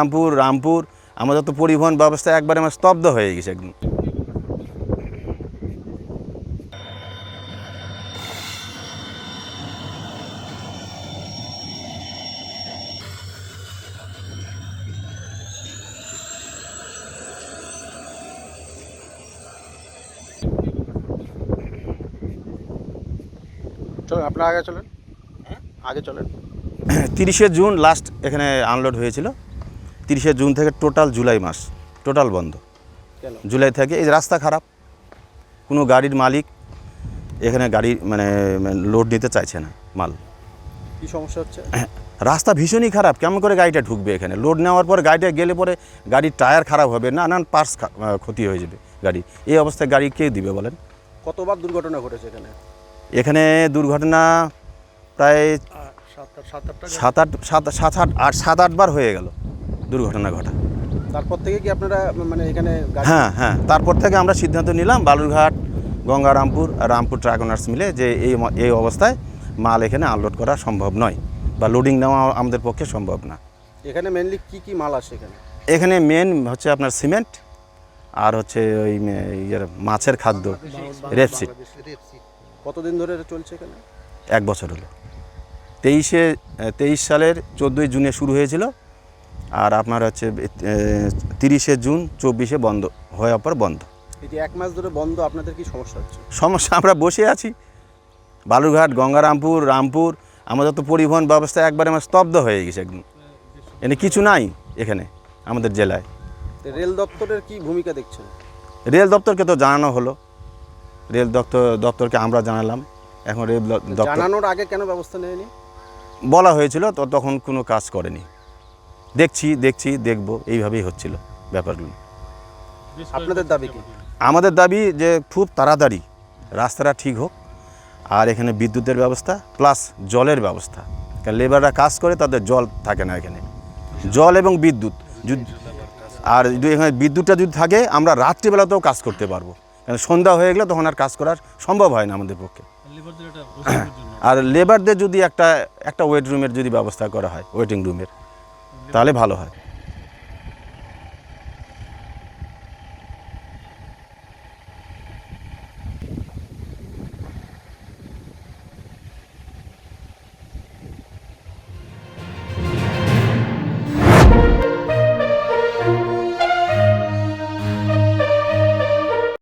রামপুর রামপুর আমাদের তো পরিবহন ব্যবস্থা একবারে আমার স্তব্ধ হয়ে গেছে একদম। চলেন আপনারা আগে চলেন। আগে চলেন। তিরিশে জুন লাস্ট এখানে আনলোড হয়েছিল। তিরিশে জুন থেকে টোটাল জুলাই মাস টোটাল বন্ধ। জুলাই থেকে এই রাস্তা খারাপ কোনো গাড়ির মালিক এখানে গাড়ি মানে লোড নিতে চাইছে না মাল। কি সমস্যা হচ্ছে? রাস্তা ভীষণই খারাপ কেমন করে গাড়িটা ঢুকবে এখানে? লোড নেওয়ার পর গাড়িটা গেলে পরে গাড়ির টায়ার খারাপ হবে না নানান পার্টস ক্ষতি হয়ে যাবে গাড়ি। এই অবস্থায় গাড়ি কে দিবে বলেন? কতবার দুর্ঘটনা ঘটেছে এখানে? এখানে দুর্ঘটনা প্রায় সাত আট সাত সাত আট সাত সাত আট আট সাত আটবার হয়ে গেল। দুর্ঘটনা ঘটা। তারপর থেকে কি আপনারা মানে এখানে হ্যাঁ হ্যাঁ। তারপর থেকে আমরা সিদ্ধান্ত নিলাম বালুরঘাট গঙ্গারামপুর আর রামপুর ট্রাক ওনার্স মিলে যে এই এই অবস্থায় মাল এখানে আনলোড করা সম্ভব নয় বা লোডিং নেওয়া আমাদের পক্ষে সম্ভব না। এখানে মেনলি কি কি মাল আসে এখানে? এখানে মেন হচ্ছে আপনার সিমেন্ট আর হচ্ছে ওই ইয়ের মাছের খাদ্য রেপসিড কতদিন ধরে চলছে এখানে? এক বছর হলো। তেইশে তেইশ সালের চোদ্দোই জুনে শুরু হয়েছিল। আর আপনার হচ্ছে তিরিশে জুন চব্বিশে বন্ধ হওয়ার পর বন্ধ। এই যে এক মাস ধরে বন্ধ আপনাদের কি সমস্যা হচ্ছে? সমস্যা আমরা বসে আছি। বালুরঘাট গঙ্গারামপুর রামপুর আমাদের তো পরিবহন ব্যবস্থা একবারে আমার স্তব্ধ হয়ে গেছে একদম। এনে কিছু নাই এখানে আমাদের জেলায়। রেল দপ্তরের কি ভূমিকা দেখছেন? রেল দপ্তরকে তো জানানো হলো। রেল দপ্তর দপ্তরকে আমরা জানালাম। এখন রেল দপ্তর জানানোর আগে কেন ব্যবস্থা নেয়নি? বলা হয়েছিল তো তখন কোনো কাজ করেনি। দেখছি দেখছি দেখব এইভাবেই হচ্ছিল ব্যাপারগুলো। আপনাদের দাবি কি? আমাদের দাবি যে খুব তাড়াতাড়ি রাস্তাটা ঠিক হোক আর এখানে বিদ্যুতের ব্যবস্থা প্লাস জলের ব্যবস্থা। কারণ লেবাররা কাজ করে তাদের জল থাকে না এখানে। জল এবং বিদ্যুৎ আর যদি এখানে বিদ্যুৎটা যদি থাকে আমরা রাত্রিবেলাতেও কাজ করতে পারব। কারণ সন্ধ্যা হয়ে গেলে তখন আর কাজ করার সম্ভব হয় না আমাদের পক্ষে। আর লেবারদের যদি একটা একটা ওয়েট রুমের যদি ব্যবস্থা করা হয় ওয়েটিং রুমের তাহলে ভালো হয়